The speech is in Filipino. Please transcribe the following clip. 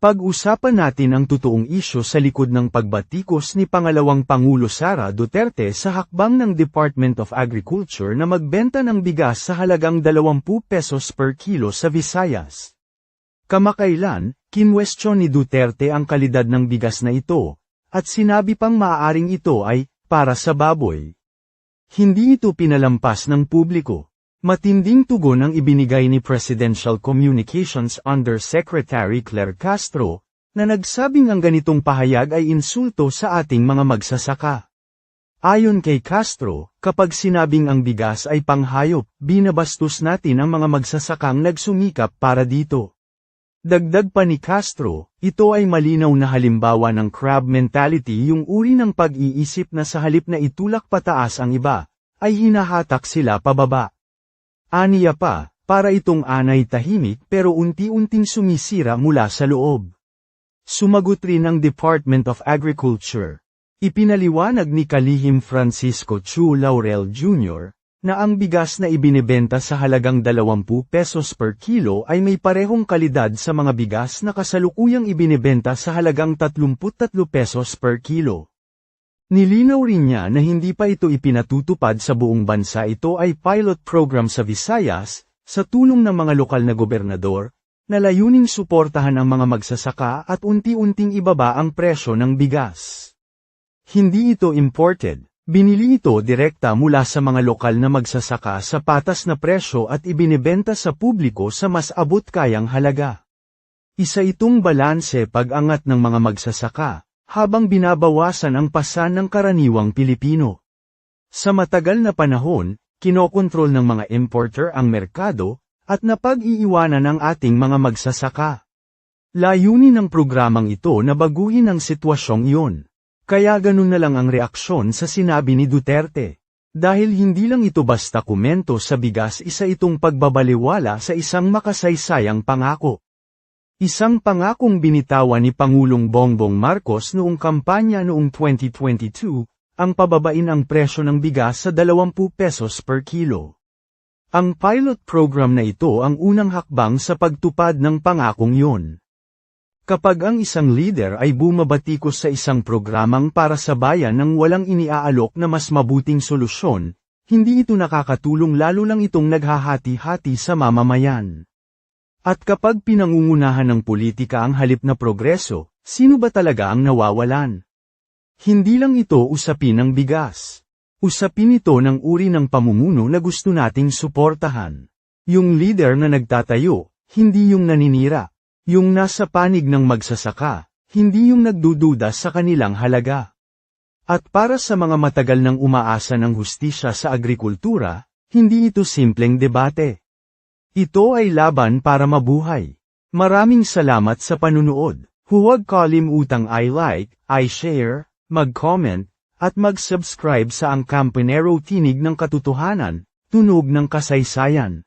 Pag-usapan natin ang totoong isyo sa likod ng pagbatikos ni pangalawang Pangulo Sara Duterte sa hakbang ng Department of Agriculture na magbenta ng bigas sa halagang 20 pesos per kilo sa Visayas. Kamakailan, kinwestiyon ni Duterte ang kalidad ng bigas na ito, at sinabi pang maaaring ito ay, para sa baboy. Hindi ito pinalampas ng publiko. Matinding tugon ang ibinigay ni Presidential Communications Undersecretary Claire Castro, na nagsabing ang ganitong pahayag ay insulto sa ating mga magsasaka. Ayon kay Castro, kapag sinabing ang bigas ay panghayop, binabastos natin ang mga magsasakang nagsumikap para dito. Dagdag pa ni Castro, ito ay malinaw na halimbawa ng crab mentality yung uri ng pag-iisip na sa halip na itulak pataas ang iba, ay hinahatak sila pababa. Aniya pa, para itong anay tahimik pero unti-unting sumisira mula sa loob. Sumagot rin ang Department of Agriculture. Ipinaliwanag ni Kalihim Francisco Chu Laurel Jr., na ang bigas na ibinebenta sa halagang 20 pesos per kilo ay may parehong kalidad sa mga bigas na kasalukuyang ibinebenta sa halagang 33 pesos per kilo. Nilinaw rin niya na hindi pa ito ipinatutupad sa buong bansa ito ay pilot program sa Visayas, sa tulong ng mga lokal na gobernador, na layuning suportahan ang mga magsasaka at unti-unting ibaba ang presyo ng bigas. Hindi ito imported, binili ito direkta mula sa mga lokal na magsasaka sa patas na presyo at ibinebenta sa publiko sa mas abot kayang halaga. Isa itong balanse pag-angat ng mga magsasaka, habang binabawasan ang pasan ng karaniwang Pilipino. Sa matagal na panahon, kinokontrol ng mga importer ang merkado, at napag-iiwanan ang ating mga magsasaka. Layunin ng programang ito na baguhin ang sitwasyong iyon. Kaya ganun na lang ang reaksyon sa sinabi ni Duterte. Dahil hindi lang ito basta komento sa bigas isa itong pagbabaliwala sa isang makasaysayang pangako. Isang pangakong binitawan ni Pangulong Bongbong Marcos noong kampanya noong 2022, ang pababain ang presyo ng bigas sa 20 pesos per kilo. Ang pilot program na ito ang unang hakbang sa pagtupad ng pangakong yun. Kapag ang isang leader ay bumabatikos sa isang programang para sa bayan ng walang iniaalok na mas mabuting solusyon, hindi ito nakakatulong lalo lang itong naghahati-hati sa mamamayan. At kapag pinangungunahan ng politika ang halip na progreso, sino ba talaga ang nawawalan? Hindi lang ito usapin ng bigas. Usapin ito ng uri ng pamumuno na gusto nating suportahan. Yung leader na nagtatayo, hindi yung naninira. Yung nasa panig ng magsasaka, hindi yung nagdududa sa kanilang halaga. At para sa mga matagal nang umaasa ng hustisya sa agrikultura, hindi ito simpleng debate. Ito ay laban para mabuhay. Maraming salamat sa panunood. Huwag kalimutang i-like, i-share, mag-comment, at mag-subscribe sa ang Campanero Tinig ng Katotohanan, Tunog ng Kasaysayan.